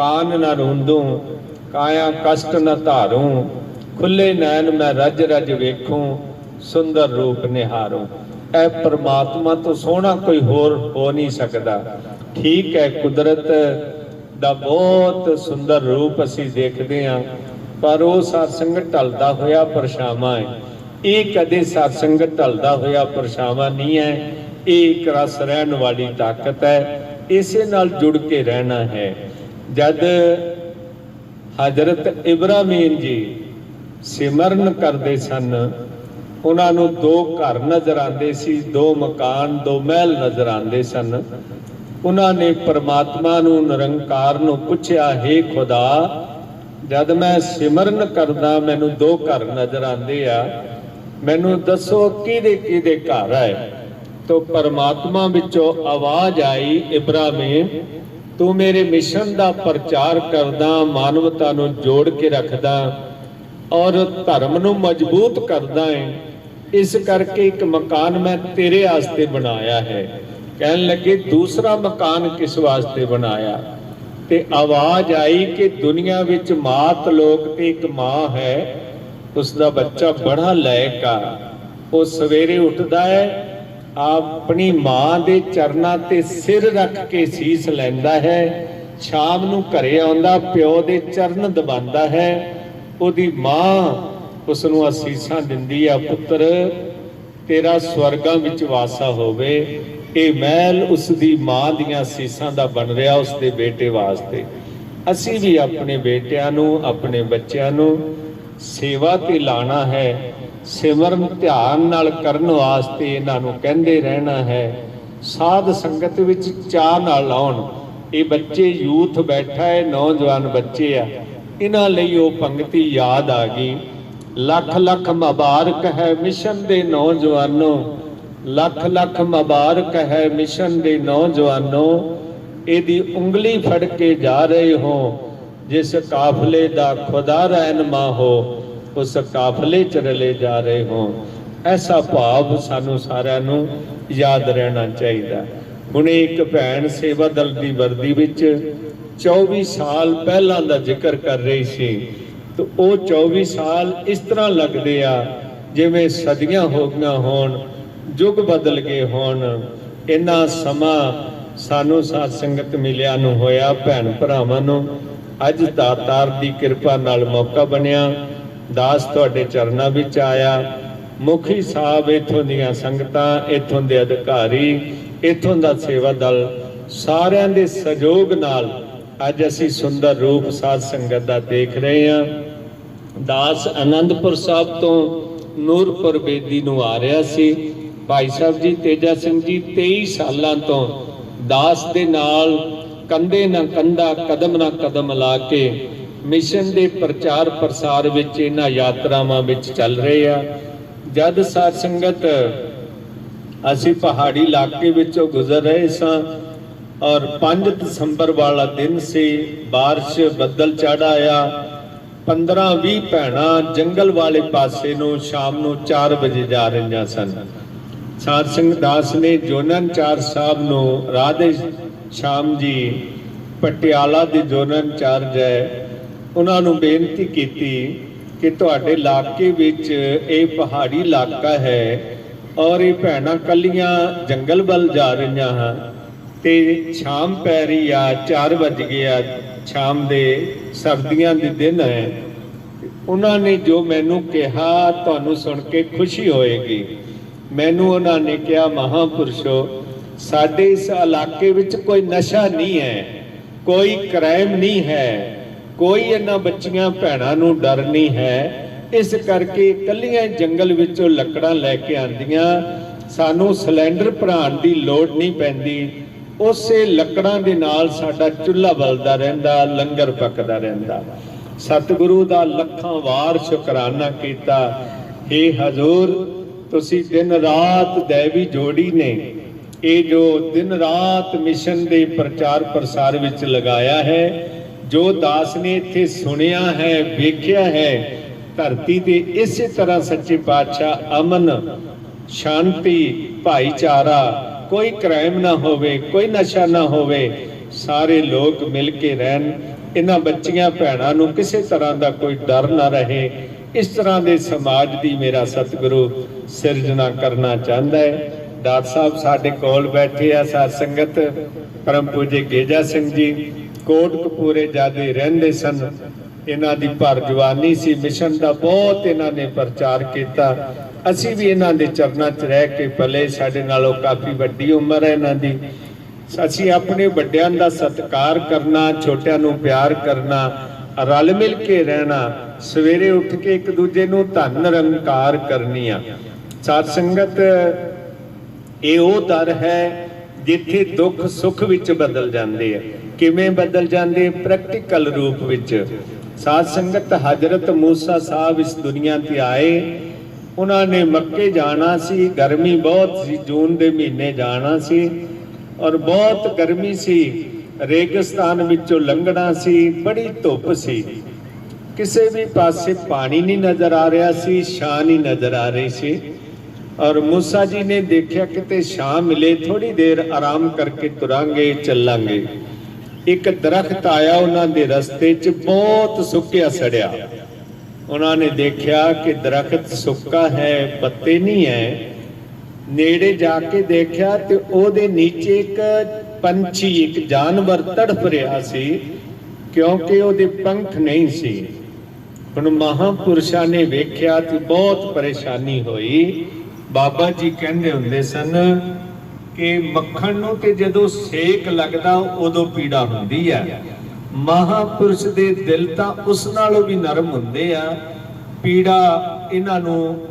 ਕਾਨ ਨਾ ਰੂੰਦੂ, ਕਾਇਆ ਕਸ਼ਟ ਨ ਧਾਰੂ, ਖੁੱਲੇ ਨੈਣ ਮੈਂ ਰਜ ਰਜ ਵੇਖੂੰ, ਸੁੰਦਰ ਰੂਪ ਨਿਹਾਰੂ। ਇਹ ਪ੍ਰਮਾਤਮਾ ਤੋਂ ਸੋਹਣਾ ਕੋਈ ਹੋਰ ਹੋ ਨਹੀਂ ਸਕਦਾ। ਠੀਕ ਹੈ ਕੁਦਰਤ ਦਾ ਬਹੁਤ ਸੁੰਦਰ ਰੂਪ ਅਸੀਂ ਦੇਖਦੇ ਹਾਂ ਪਰ ਉਹ satsang ਢਲਦਾ ਹੋਇਆ ਪਰਛਾਵਾਂ ਹੈ ਇਹ ਕਦੇ satsang ਢਲਦਾ ਹੋਇਆ ਪਰਛਾਵਾਂ ਨਹੀਂ ਹੈ ਇਹ ਇੱਕ ਰਸ ਰਹਿਣ ਵਾਲੀ ਤਾਕਤ ਹੈ ਇਸੇ ਨਾਲ ਜੁੜ ਕੇ ਰਹਿਣਾ ਹੈ। ਜਦ ਹਜ਼ਰਤ ਇਬਰਾਹੀਮ ਜੀ ਸਿਮਰਨ ਕਰਦੇ ਸਨ, ਉਹਨਾਂ ਨੂੰ ਦੋ ਘਰ ਨਜ਼ਰ ਆਉਂਦੇ ਸੀ, ਦੋ ਮਕਾਨ, ਦੋ ਮਹਿਲ ਨਜ਼ਰ ਆਉਂਦੇ ਸਨ। ਉਹਨਾਂ ਨੇ ਪਰਮਾਤਮਾ ਨੂੰ ਨਿਰੰਕਾਰ ਨੂੰ ਪੁੱਛਿਆ हे ਖੁਦਾ, ਜਦ ਮੈਂ ਸਿਮਰਨ ਕਰਦਾ, ਮੈਨੂੰ ਦੋ ਘਰ ਨਜ਼ਰ ਆਉਂਦੇ ਆ, ਮੈਨੂੰ ਦੱਸੋ ਕਿਹਦੇ ਕਿਹਦੇ ਘਰ ਹੈ ਤੋ ਪਰਮਾਤਮਾ ਵਿੱਚੋਂ ਆਵਾਜ਼ ਆਈ ਇਬਰਾਹੀਮ ਤੂੰ ਮੇਰੇ ਮਿਸ਼ਨ ਦਾ ਪ੍ਰਚਾਰ ਕਰਦਾ, ਮਾਨਵਤਾ ਨੂੰ ਜੋੜ ਕੇ ਰੱਖਦਾ ਔਰ ਧਰਮ ਨੂੰ ਮਜ਼ਬੂਤ ਕਰਦਾ ਹੈ ਇਸ ਕਰਕੇ ਇੱਕ ਮਕਾਨ ਮੈਂ ਤੇਰੇ ਵਾਸਤੇ ਬਣਾਇਆ ਹੈ। ਕਹਿਣ ਲੱਗੇ, ਦੂਸਰਾ ਮਕਾਨ ਕਿਸ ਵਾਸਤੇ ਬਣਾਇਆ? ਤੇ ਆਵਾਜ਼ ਆਈ ਕਿ ਦੁਨੀਆ ਵਿੱਚ ਮਾਤ ਲੋਕ ਤੇ ਇੱਕ ਮਾਂ ਹੈ ਉਸ ਦਾ ਬੱਚਾ ਬੜਾ ਲਾਇਕ ਆ। ਉਹ ਸਵੇਰੇ ਉੱਠਦਾ ਹੈ ਆਪਣੀ ਮਾਂ ਦੇ ਚਰਨਾਂ ਤੇ ਸਿਰ ਰੱਖ ਕੇ ਸੀਸ ਲੈਂਦਾ ਹੈ, ਸ਼ਾਮ ਨੂੰ ਘਰੇ ਆਉਂਦਾ, ਪਿਓ ਦੇ ਚਰਨ ਦਬਾਉਂਦਾ ਹੈ। ਉਹਦੀ ਮਾਂ ਉਸ ਨੂੰ ਅਸੀਸਾਂ ਦਿੰਦੀ ਆ, ਪੁੱਤਰ, ਤੇਰਾ ਸਵਰਗਾਂ ਵਿੱਚ ਵਾਸਾ ਹੋਵੇ। ਇਹ ਮਹਿਲ ਉਸ ਦੀ ਮਾਂ ਦੀਆਂ ਸੀਸਾਂ ਦਾ ਬਣ ਰਿਹਾ ਉਸ ਦੇ ਬੇਟੇ ਵਾਸਤੇ। ਅਸੀਂ ਵੀ ਆਪਣੇ ਬੇਟਿਆਂ ਨੂੰ, ਆਪਣੇ ਬੱਚਿਆਂ ਨੂੰ ਸੇਵਾ ਤੇ ਲਾਣਾ ਹੈ। ਸਿਮਰਨ ਧਿਆਨ ਨਾਲ ਕਰਨ ਵਾਸਤੇ ਇਹਨਾਂ ਨੂੰ ਕਹਿੰਦੇ ਰਹਿਣਾ ਹੈ, ਸਾਧ ਸੰਗਤ ਵਿੱਚ ਚਾਹ ਨਾਲ ਆਉਣ। ਇਹ ਬੱਚੇ ਯੂਥ ਬੈਠਾ ਹੈ, ਨੌਜਵਾਨ ਬੱਚੇ ਆ। ਇਹਨਾਂ ਲਈ ਉਹ ਪੰਕਤੀ ਯਾਦ ਆ ਗਈ। ਲੱਖ ਲੱਖ ਮੁਬਾਰਕ ਹੈ ਮਿਸ਼ਨ ਦੇ ਨੌਜਵਾਨੋ। ਲੱਖ ਲੱਖ ਮੁਬਾਰਕ ਹੈ ਮਿਸ਼ਨ ਦੇ ਨੌਜਵਾਨੋ। ਇਹਦੀ ਉਂਗਲੀ ਫੜ ਕੇ ਜਾ ਰਹੇ ਹੋ। ਜਿਸ ਕਾਫਲੇ ਦਾ ਖੁਦਾ ਰਹਿਨਮਾ ਹੋ ਉਸ ਕਾਫਲੇ ਚ ਰਲੇ ਜਾ ਰਹੇ ਹੋ ਐਸਾ ਭਾਵ ਸਾਨੂੰ ਸਾਰਿਆਂ ਨੂੰ ਯਾਦ ਰਹਿਣਾ ਚਾਹੀਦਾ। ਹੁਣੇ ਇੱਕ ਭੈਣ ਸੇਵਾ ਦਲ ਦੀ ਵਰਦੀ ਵਿੱਚ 24 ਸਾਲ ਪਹਿਲਾਂ ਦਾ ਜ਼ਿਕਰ ਕਰ ਰਹੀ ਸੀ। ਤੇ ਉਹ 24 ਸਾਲ ਇਸ ਤਰ੍ਹਾਂ ਲੱਗਦੇ ਆ, ਜਿਵੇਂ ਸਦੀਆਂ ਹੋ ਗਈਆਂ ਹੋਣ, ਯੁੱਗ ਬਦਲ ਗਏ ਹੋਣ। ਇੰਨਾ ਸਮਾਂ ਸਾਨੂੰ ਸਾਧ ਸੰਗਤ ਮਿਲਿਆ ਨੂੰ ਹੋਇਆ ਭੈਣ ਭਰਾਵਾਂ ਨੂੰ। ਅੱਜ ਦਾਤਾਰ ਦੀ ਕਿਰਪਾ ਨਾਲ ਮੌਕਾ ਬਣਿਆ। ਦਾਸ ਤੁਹਾਡੇ ਚਰਨਾਂ ਵਿੱਚ ਆਇਆ। ਮੁਖੀ ਸਾਹਿਬ ਇਥੋਂ ਦੀਆਂ ਸੰਗਤਾਂ, ਇਥੋਂ ਦੇ ਅਧਿਕਾਰੀ, ਇਥੋਂ ਦਾ ਸੇਵਾ ਦਲ, ਸਾਰਿਆਂ ਦੇ ਸਹਿਯੋਗ ਨਾਲ ਅੱਜ ਅਸੀਂ ਸੁੰਦਰ ਰੂਪ ਸਾਧ ਸੰਗਤ ਦਾ ਦੇਖ ਰਹੇ ਹਾਂ। ਦਾਸ ਆਨੰਦਪੁਰ ਸਾਹਿਬ ਤੋਂ ਨੂਰਪੁਰ ਬੇਦੀ ਨੂੰ ਆ ਰਿਹਾ ਸੀ। ਭਾਈ ਸਾਹਿਬ ਜੀ, ਤੇਜਾ ਸਿੰਘ ਜੀ 23 ਸਾਲਾਂ ਤੋਂ ਦਾਸ ਦੇ ਨਾਲ ਕੰਧੇ ਨਾ ਕੰਧਾ, ਕਦਮ ਨਾ ਕਦਮ ਲਾ ਕੇ ਮਿਸ਼ਨ ਦੇ ਪ੍ਰਚਾਰ ਪ੍ਰਸਾਰ ਵਿੱਚ ਇਹਨਾਂ ਯਾਤਰਾਵਾਂ ਵਿੱਚ ਚੱਲ ਰਹੇ ਆ ਜਦ ਸਾਧ ਸੰਗਤ ਅਸੀਂ ਪਹਾੜੀ ਇਲਾਕੇ ਵਿੱਚੋਂ ਗੁਜ਼ਰ ਰਹੇ ਸਾਂ ਔਰ 5 ਦਸੰਬਰ ਵਾਲਾ ਦਿਨ ਸੀ بارش ਬੱਦਲ ਚੜ ਆਇਆ 15 20 ਭੈਣਾਂ ਜੰਗਲ ਵਾਲੇ ਪਾਸੇ ਨੂੰ ਸ਼ਾਮ ਨੂੰ 4 ਵਜੇ ਜਾ ਰਹੀਆਂ ਸਨ ਸਾਧ ਸਿੰਘ ਦਾਸ ਨੇ ਜੋਨਨ ਚਾਰ ਸਾਹਿਬ ਨੂੰ ਰਾਧੇ ਸ਼ਾਮ ਜੀ ਪਟਿਆਲਾ ਦੇ ਜੋਨਨ ਚਾਰਜ ਹੈ ਉਹਨਾਂ ਨੂੰ ਬੇਨਤੀ ਕੀਤੀ ਕਿ ਤੁਹਾਡੇ ਇਲਾਕੇ ਵਿੱਚ ਇਹ ਪਹਾੜੀ ਇਲਾਕਾ ਹੈ ਔਰ ਇਹ ਭੈਣਾਂ ਕੱਲੀਆਂ ਜੰਗਲ ਵੱਲ ਜਾ ਰਹੀਆਂ ਹਨ ਤੇ ਸ਼ਾਮ ਪੈ ਰਹੀ ਆ 4 ਵਜ ਗਏ ਆ, ਸ਼ਾਮ ਦੇ ਸਰਦੀਆਂ ਦੇ ਦਿਨ ਹੈ। ਉਹਨਾਂ ਨੇ ਜੋ ਮੈਨੂੰ ਕਿਹਾ, ਤੁਹਾਨੂੰ ਸੁਣ ਕੇ ਖੁਸ਼ੀ ਹੋਏਗੀ। ਮੈਨੂੰ ਉਹਨਾਂ ਨੇ ਕਿਹਾ, ਮਹਾਪੁਰਸ਼ੋ, ਸਾਡੇ ਇਸ ਇਲਾਕੇ ਵਿੱਚ ਕੋਈ ਨਸ਼ਾ ਨਹੀਂ ਹੈ, ਕੋਈ ਕ੍ਰਾਈਮ ਨਹੀਂ ਹੈ। ਕੋਈ ਇਹਨਾਂ ਬੱਚੀਆਂ ਭੈਣਾਂ ਨੂੰ ਡਰ ਨਹੀਂ ਹੈ। ਇਸ ਕਰਕੇ ਇਕੱਲੀਆਂ ਜੰਗਲ ਵਿੱਚੋਂ ਲੱਕੜਾਂ ਲੈ ਕੇ ਆਂਦੀਆਂ ਸਾਨੂੰ ਸਿਲੰਡਰ ਭਰਾਉਣ ਦੀ ਲੋੜ ਨਹੀਂ ਪੈਂਦੀ। ਉਸੇ ਲੱਕੜਾਂ ਦੇ ਨਾਲ ਸਾਡਾ ਚੁੱਲ੍ਹਾ ਬਲਦਾ ਰਹਿੰਦਾ, ਲੰਗਰ ਪੱਕਦਾ ਰਹਿੰਦਾ। ਸਤਿਗੁਰੂ ਦਾ ਲੱਖਾਂ ਵਾਰ ਸ਼ੁਕਰਾਨਾ ਕੀਤਾ। हे ਹਜ਼ੂਰ, ਤੁਸੀਂ ਦਿਨ ਰਾਤ ਦੇਵੀ ਜੋੜੀ ਨੇ। ਇਹ ਜੋ ਦਿਨ ਰਾਤ ਮਿਸ਼ਨ ਦੇ ਪ੍ਰਚਾਰ ਪ੍ਰਸਾਰ ਵਿੱਚ ਲਗਾਇਆ ਹੈ ਜੋ ਦਾਸ ਨੇ ਇੱਥੇ ਸੁਣਿਆ ਹੈ, ਵੇਖਿਆ ਹੈ, ਧਰਤੀ ਤੇ ਇਸੇ ਤਰ੍ਹਾਂ ਸੱਚੇ ਪਾਤਸ਼ਾਹ ਅਮਨ, ਸ਼ਾਂਤੀ, ਭਾਈਚਾਰਾ, ਕੋਈ ਕ੍ਰਾਈਮ ਨਾ ਹੋਵੇ, ਕੋਈ ਨਸ਼ਾ ਨਾ ਹੋਵੇ, ਸਾਰੇ ਲੋਕ ਮਿਲ ਕੇ ਰਹਿਣ, ਇਹਨਾਂ ਬੱਚੀਆਂ ਭੈਣਾਂ ਨੂੰ ਕਿਸੇ ਤਰ੍ਹਾਂ ਦਾ ਕੋਈ ਡਰ ਨਾ ਰਹੇ, ਇਸ ਤਰ੍ਹਾਂ ਦੇ ਸਮਾਜ ਦੀ ਮੇਰਾ ਸਤਿਗੁਰੂ ਸਿਰਜਣਾ ਕਰਨਾ ਚਾਹੁੰਦਾ ਹੈ। ਦਾਤ ਸਾਹਿਬ ਸਾਡੇ ਕੋਲ ਬੈਠੇ ਆ, ਸਾਧ ਸੰਗਤ, ਪਰਮ ਪੂਜੇ ਗੇਜਾ ਸਿੰਘ ਜੀ ਕੋਟ ਕਪੂਰੇ ਜਾਦੇ ਰਹਿੰਦੇ ਸਨ। ਇਹਨਾਂ ਦੀ ਭਰ ਜਵਾਨੀ ਸੀ। ਮਿਸ਼ਨ ਦਾ ਬਹੁਤ ਇਹਨਾਂ ਨੇ ਪ੍ਰਚਾਰ ਕੀਤਾ। ਅਸੀਂ ਵੀ ਇਹਨਾਂ ਦੇ ਚਰਨਾਂ 'ਚ ਰਹਿ ਕੇ ਪਲੇ ਸਾਡੇ ਨਾਲੋਂ ਕਾਫੀ ਵੱਡੀ ਉਮਰ ਹੈ ਇਹਨਾਂ ਦੀ। ਅਸੀਂ ਆਪਣੇ ਵੱਡਿਆਂ ਦਾ ਸਤਿਕਾਰ ਕਰਨਾ, ਛੋਟਿਆਂ ਨੂੰ ਪਿਆਰ ਕਰਨਾ, ਰਲ ਮਿਲ ਕੇ ਰਹਿਣਾ, ਸਵੇਰੇ ਉੱਠ ਕੇ ਇੱਕ ਦੂਜੇ ਨੂੰ ਧੰਨ ਰੰਕਾਰ ਕਰਨੀਆਂ ਸਾਧ ਸੰਗਤ, ਇਹ ਉਹ ਦਰ ਹੈ ਜਿੱਥੇ ਦੁੱਖ ਸੁੱਖ ਵਿੱਚ ਬਦਲ ਜਾਂਦੇ ਆ। ਕਿਵੇਂ ਬਦਲ ਜਾਂਦੇ ਪ੍ਰੈਕਟੀਕਲ ਰੂਪ ਵਿੱਚ? ਸਾਧ ਸੰਗਤ ਹਜ਼ਰਤ ਮੂਸਾ ਸਾਹਿਬ ਇਸ ਦੁਨੀਆ ਤੇ ਆਏ। ਉਹਨਾਂ ਨੇ ਮੱਕੇ ਜਾਣਾ ਸੀ, ਗਰਮੀ ਬਹੁਤ ਸੀ, ਜੂਨ ਦੇ ਮਹੀਨੇ ਜਾਣਾ ਸੀ ਔਰ ਬਹੁਤ ਗਰਮੀ ਸੀ। ਰੇਗਿਸਤਾਨ ਵਿੱਚੋਂ ਲੰਘਣਾ ਸੀ, ਬੜੀ ਧੁੱਪ ਸੀ। ਕਿਸੇ ਵੀ ਪਾਸੇ ਪਾਣੀ ਨਹੀਂ ਨਜ਼ਰ ਆ ਰਿਹਾ ਸੀ, ਛਾਂ ਨਹੀਂ ਨਜ਼ਰ ਆ ਰਹੀ ਸੀ ਔਰ ਮੂਸਾ ਜੀ ਨੇ ਦੇਖਿਆ ਕਿਤੇ ਛਾਂ ਮਿਲੇ ਥੋੜੀ ਦੇਰ ਆਰਾਮ ਕਰਕੇ ਤੁਰਾਂਗੇ, ਚੱਲਾਂਗੇ। ਇੱਕ ਦਰਖਤ ਆਇਆ ਉਹਨਾਂ ਦੇ ਰਸਤੇ 'ਚ, ਬਹੁਤ ਸੁੱਕਿਆ ਸੜਿਆ। ਉਹਨਾਂ ਨੇ ਦੇਖਿਆ ਕਿ ਦਰਖਤ ਸੁੱਕਾ ਹੈ, ਪੱਤੇ ਨਹੀਂ ਹੈ। ਨੇੜੇ ਜਾ ਕੇ ਦੇਖਿਆ ਤੇ ਉਹਦੇ ਨੀਚੇ ਇੱਕ ਪੰਛੀ, ਇੱਕ ਜਾਨਵਰ ਤੜਫ ਰਿਹਾ ਸੀ, ਕਿਉਂਕਿ ਉਹਦੇ ਪੰਖ ਨਹੀਂ ਸੀ। ਹੁਣ ਮਹਾਪੁਰਸ਼ਾਂ ਨੇ ਵੇਖਿਆ ਤੇ ਬਹੁਤ ਪਰੇਸ਼ਾਨੀ ਹੋਈ। ਬਾਬਾ ਜੀ ਕਹਿੰਦੇ ਹੁੰਦੇ ਸਨ ਕਿ ਮੱਖਣ ਨੂੰ ਤੇ ਜਦੋਂ ਸੇਕ ਲੱਗਦਾ ਉਦੋਂ ਪੀੜਾ ਹੁੰਦੀ ਹੈ ਮਹਾਪੁਰਸ਼ ਦੇ ਦਿਲ ਤਾਂ ਉਸ ਨਾਲੋਂ ਵੀ ਨਰਮ ਹੁੰਦੇ ਆ। ਪੀੜਾ ਇਹਨਾਂ ਨੂੰ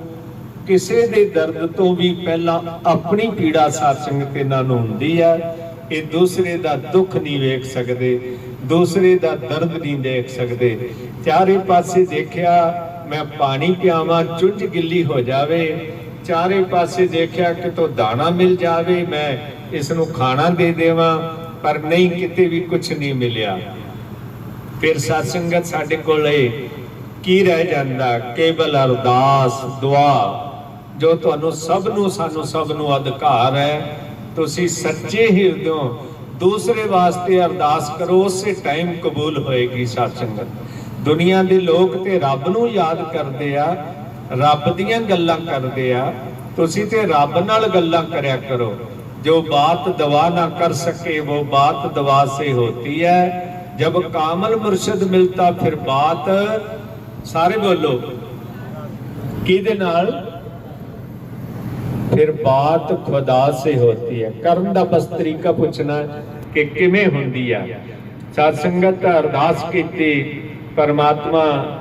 ਕਿਸੇ ਦੇ ਦਰਦ ਤੋਂ ਵੀ ਪਹਿਲਾਂ ਆਪਣੀ ਪੀੜਾ ਸਾਸੰਗਤ ਇਹਨਾਂ ਨੂੰ ਹੁੰਦੀ ਆ। ਇਹ ਦੂਸਰੇ ਦਾ ਦੁੱਖ ਨਹੀਂ ਵੇਖ ਸਕਦੇ, ਦੂਸਰੇ ਦਾ ਦਰਦ ਨਹੀਂ ਦੇਖ ਸਕਦੇ। ਚਾਰੇ ਪਾਸੇ ਦੇਖਿਆ, ਮੈਂ ਪਾਣੀ ਪਿਆਵਾਂ, ਚੁੰਝ ਗਿੱਲੀ ਹੋ ਜਾਵੇ। ਚਾਰੇ ਪਾਸੇ ਦੇਖਿਆ ਕਿ ਤੋ ਦਾਣਾ ਮਿਲ ਜਾਵੇ, ਮੈਂ ਇਸ ਨੂੰ ਖਾਣਾ ਦੇ ਦੇਵਾਂ, ਪਰ ਨਹੀਂ, ਕਿਤੇ ਵੀ ਕੁਝ ਨਹੀਂ ਮਿਲਿਆ। ਫਿਰ ਸਾਸੰਗਤ ਸਾਡੇ ਕੋਲੇ ਕੀ ਰਹਿ ਜਾਂਦਾ? ਕੇਵਲ ਅਰਦਾਸ, ਦੁਆ, ਜੋ ਤੁਹਾਨੂੰ ਸਭ ਨੂੰ, ਸਾਨੂੰ ਸਭ ਨੂੰ ਅਧਿਕਾਰ ਹੈ। ਤੁਸੀਂ ਸੱਚੇ ਹਿਰਦਿਓਂ ਦੂਸਰੇ ਵਾਸਤੇ ਅਰਦਾਸ ਕਰੋ, ਉਸੇ ਟਾਈਮ ਕਬੂਲ ਹੋਏਗੀ ਸਾਸੰਗਤ ਦੁਨੀਆ ਦੇ ਲੋਕ ਤੇ ਰੱਬ ਨੂੰ ਯਾਦ ਕਰਦੇ ਆ ਰੱਬ ਦੀਆਂ ਗੱਲਾਂ ਕਰਦੇ ਆ, ਤੁਸੀਂ ਤੇ ਰੱਬ ਨਾਲ ਗੱਲਾਂ ਕਰਿਆ ਕਰੋ। ਜੋ ਬਾਤ ਦਵਾ ਨਾ ਕਰ ਸਕੇ, ਉਹ ਬਾਤ ਦਵਾ ਸੇ ਹੋਤੀ ਹੈ। ਜਬ ਕਾਮਲ ਮੁਰਸ਼ਿਦ ਮਿਲਤਾ, ਫਿਰ ਬਾਤ ਸਾਰੇ ਬੋਲੋ। ਕਿਹਦੇ ਨਾਲ? ਫਿਰ ਬਾਤ ਖੁਦਾ ਸੇ ਹੋਤੀ ਹੈ। ਕਰਨ ਦਾ ਬਸ ਤਰੀਕਾ ਪੁੱਛਣਾ ਕਿ ਕਿਵੇਂ ਹੁੰਦੀ ਆ। ਸਾਧ ਸੰਗਤ ਅਰਦਾਸ ਕੀਤੀ, ਪਰਮਾਤਮਾ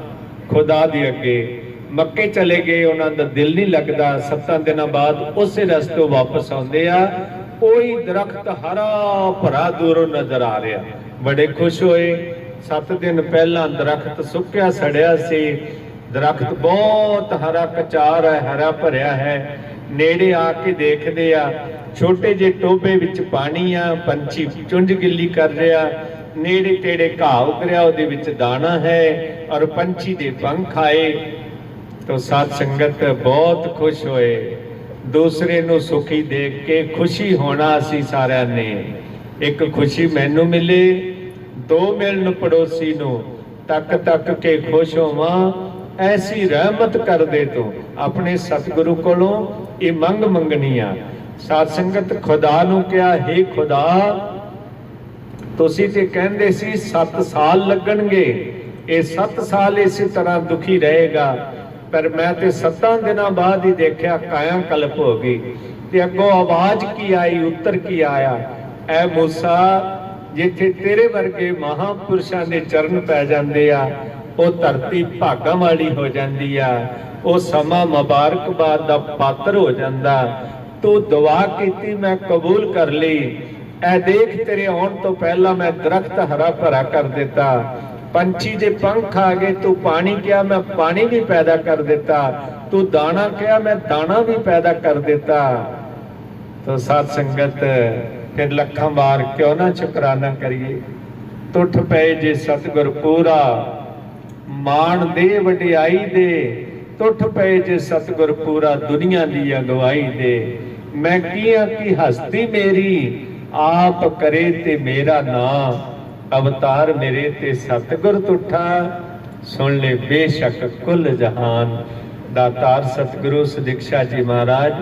ਖੁਦਾ ਦੀ ਅੱਗੇ। ਮੱਕੇ ਚਲੇ ਗਏ, ਉਹਨਾਂ ਦਾ ਦਿਲ ਨਹੀਂ ਲੱਗਦਾ। ਸੱਤਾਂ ਦਿਨਾਂ ਬਾਅਦ ਉਸੇ ਰਸਤੋਂ ਵਾਪਸ ਆਉਂਦੇ ਆ। ਕੋਈ ਦਰਖਤ ਹਰਾ ਭਰਾ ਦੂਰੋਂ ਨਜ਼ਰ ਆ ਰਿਹਾ। ਬੜੇ ਖੁਸ਼ ਹੋਏ। 7 ਦਿਨ ਪਹਿਲਾਂ ਦਰਖਤ ਸੁੱਕਿਆ, ਸੜਿਆ ਸੀ। ਦਰਖਤ ਬਹੁਤ ਹਰਾ ਕਚਾਰ ਹੈ, ਹਰਾ ਭਰਿਆ ਹੈ। ਨੇੜੇ ਆ ਕੇ ਦੇਖਦੇ ਆ, ਛੋਟੇ ਜਿਹੇ ਟੋਬੇ ਵਿੱਚ ਪਾਣੀ ਆ, ਪੰਛੀ ਚੁੰਝ ਗਿੱਲੀ ਕਰ ਰਿਹਾ। ਨੇੜੇ ਤੇੜੇ ਘਾਹ ਉਗ ਰਿਹਾ, ਉਹਦੇ ਵਿੱਚ ਦਾਣਾ ਹੈ। ਔਰ ਪੰਛੀ ਦੇ ਪੰਖ ਆਏ। ਤੋ ਸਾਧ ਸੰਗਤ ਬਹੁਤ ਖੁਸ਼ ਹੋਏ। ਦੂਸਰੇ ਨੂੰ ਸੁਖੀ ਦੇਖ ਕੇ ਖੁਸ਼ੀ ਹੋਣਾ ਅਸੀਂ ਸਾਰਿਆਂ ਨੇ। ਇੱਕ ਖੁਸ਼ੀ ਮੈਨੂੰ ਮਿਲੇ, ਦੋ ਮਿਲਣ ਪੜੋਸੀ ਨੂੰ। ਤੱਕ ਤੱਕ ਕੇ ਖੁਸ਼ ਹੋਵਾਂ, ਐਸੀ ਰਹਿਮਤ ਕਰ ਦੇ ਤੂੰ। ਆਪਣੇ ਸਤਿਗੁਰੂ ਕੋਲੋਂ ਇਹ ਮੰਗ ਮੰਗਣੀ ਆ। ਸਾਧ ਸੰਗਤ ਖੁਦਾ ਨੂੰ ਕਿਹਾ हे ਖੁਦਾ, ਤੁਸੀਂ ਤੇ ਕਹਿੰਦੇ ਸੀ 7 ਸਾਲ ਲੱਗਣਗੇ। ਇਹ 7 ਸਾਲ ਇਸੇ ਤਰ੍ਹਾਂ ਦੁਖੀ ਰਹੇਗਾ। ਪਰ ਮੈਂ ਤੇ 7 ਦਿਨਾਂ ਬਾਅਦ ਹੀ ਦੇਖਿਆ ਕਾਇਆ ਕਲਪ ਹੋ ਗਈ ਤੇ ਅੱਗੋਂ ਆਵਾਜ਼ ਕੀ ਆਈ, ਉੱਤਰ ਕੀ ਆਇਆ? ਐ ਮੂਸਾ, ਜਿੱਥੇ ਤੇਰੇ ਵਰਗੇ ਮਹਾਪੁਰਸ਼ਾਂ ਦੇ ਚਰਨ ਪੈ ਜਾਂਦੇ ਆ, ਉਹ ਧਰਤੀ ਭਾਗਾਂ ਵਾਲੀ ਹੋ ਜਾਂਦੀ ਆ, ਉਹ ਸਮਾਂ ਮੁਬਾਰਕਬਾਦ ਦਾ ਪਾਤਰ ਹੋ ਜਾਂਦਾ। ਤੂੰ ਦੁਆ ਕੀਤੀ, ਮੈਂ ਕਬੂਲ ਕਰ ਲਈ। ਐ ਦੇਖ ਤੇਰੇ ਆਉਣ ਤੋਂ ਪਹਿਲਾਂ ਮੈਂ ਦਰਖਤ ਹਰਾ ਭਰਾ ਕਰ ਦਿੱਤਾ। ਪੰਛੀ ਜੇ ਪੰਖ ਆ ਗਏ, ਤੂੰ ਪਾਣੀ ਕਿਹਾ, ਮੈਂ ਪਾਣੀ ਵੀ ਪੈਦਾ ਕਰ ਦਿੱਤਾ। ਤੂੰ ਦਾਣਾ ਕਿਹਾ, ਮੈਂ ਦਾਣਾ ਵੀ ਪੈਦਾ ਕਰ ਦਿੱਤਾ। ਤੋ ਸਾਧ ਸੰਗਤ, ਫਿਰ ਲੱਖਾਂ ਵਾਰ ਕਿਉਂ ਨਾ ਸ਼ੁਕਰਾਨਾ ਕਰੀਏ। ਟੁੱਟ ਪਏ ਜੇ ਸਤਿਗੁਰ ਪੂਰਾ, ਮਾਣ ਦੇ ਵਡਿਆਈ ਦੇ। ਟੁੱਟ ਪਏ ਜੇ ਸਤਿਗੁਰ ਪੂਰਾ, ਦੁਨੀਆ ਦੀ ਅਗਵਾਈ ਦੇ। ਮੈਂ ਕੀਆਂ ਕੀ ਹਸਤੀ ਮੇਰੀ, ਆਪ ਕਰੇ ਤੇ ਮੇਰਾ ਨਾਂ। ਅਵਤਾਰ ਮੇਰੇ ਤੇ ਸਤਿਗੁਰ ਤੁਠਾ। ਸੁਣ ਲੈ ਬੇਸ਼ੱਕ ਕੁੱਲ ਜਹਾਨ। ਦਾਤਾਰ ਸਤਿਗੁਰੂ ਸੁਦਿਕਸ਼ਾ ਜੀ ਮਹਾਰਾਜ,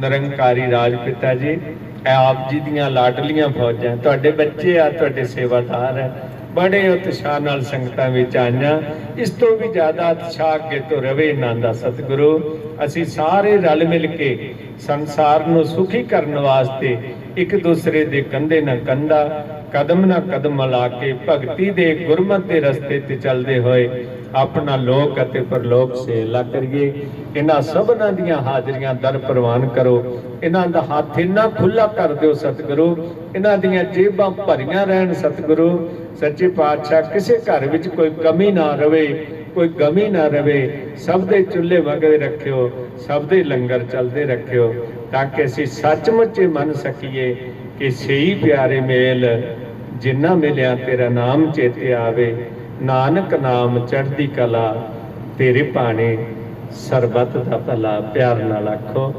ਨਿਰੰਕਾਰੀ ਰਾਜ ਜੀ, ਇਹ ਆਪ ਜੀ ਦੀਆਂ ਲਾਡਲੀਆਂ ਫੌਜਾਂ। ਤੁਹਾਡੇ ਬੱਚੇ ਆ, ਤੁਹਾਡੇ ਸੇਵਾਦਾਰ ਹੈ ਬੜੇ ਉਤਸ਼ਾਹ ਨਾਲ ਸੰਗਤਾਂ ਵਿੱਚ ਆਈਆਂ। ਇਸ ਤੋਂ ਵੀ ਜ਼ਿਆਦਾ ਉਤਸ਼ਾਹ ਅੱਗੇ ਤੋਂ ਰਵੇ ਇਹਨਾਂ ਦਾ ਸਤਿਗੁਰੂ। ਅਸੀਂ ਸਾਰੇ ਰਲ ਮਿਲ ਕੇ ਸੰਸਾਰ ਨੂੰ ਸੁਖੀ ਕਰਨ ਵਾਸਤੇ ਇੱਕ ਦੂਸਰੇ ਦੇ ਕੰਧੇ ਨਾਲ ਕੰਧਾ। ਕਦਮ ਨਾ ਕਦਮ ਮਿਲਾ ਕੇ ਭਗਤੀ ਦੇ ਗੁਰਮਤਿ ਦੇ ਰਸਤੇ ਤੇ ਚੱਲਦੇ ਹੋਏ ਆਪਣਾ ਲੋਕ ਅਤੇ ਪਰਲੋਕ ਸੇਲਾ ਕਰੀਏ। ਇਹਨਾਂ ਸਭਨਾਂ ਦੀਆਂ ਹਾਜ਼ਰੀਆਂ ਦਰ ਪ੍ਰਵਾਨ ਕਰੋ। ਇਹਨਾਂ ਦਾ ਹੱਥ ਇੰਨਾ ਖੁੱਲਾ ਕਰ ਦਿਓ ਸਤਿਗੁਰੂ। ਇਹਨਾਂ ਦੀਆਂ ਜੇਬਾਂ ਭਰੀਆਂ ਰਹਿਣ ਸਤਿਗੁਰੂ। ਸੱਚੇ ਪਾਤਸ਼ਾਹ, ਕਿਸੇ ਘਰ ਵਿੱਚ ਕੋਈ ਕਮੀ ਨਾ ਰਵੇ, ਕੋਈ ਗਮੀ ਨਾ ਰਵੇ। ਸਭ ਦੇ ਚੁੱਲ੍ਹੇ ਵਗਦੇ ਰੱਖਿਓ, ਸਭ ਦੇ ਲੰਗਰ ਚੱਲਦੇ ਰੱਖਿਓ, ਤਾਂ ਕਿ ਅਸੀਂ ਸੱਚਮੁੱਚ ਮੰਨ ਸਕੀਏ ਕਿ ਸਹੀ ਪਿਆਰੇ ਮੇਲ ਜਿੰਨਾ ਮਿਲਿਆ ਤੇਰਾ ਨਾਮ ਚੇਤੇ ਆਵੇ, ਨਾਨਕ ਨਾਮ ਚੜ੍ਹਦੀ ਕਲਾ, ਤੇਰੇ ਭਾਣੇ ਸਰਬਤ ਦਾ ਭਲਾ ਪਿਆਰ ਨਾਲ ਆਖੋ।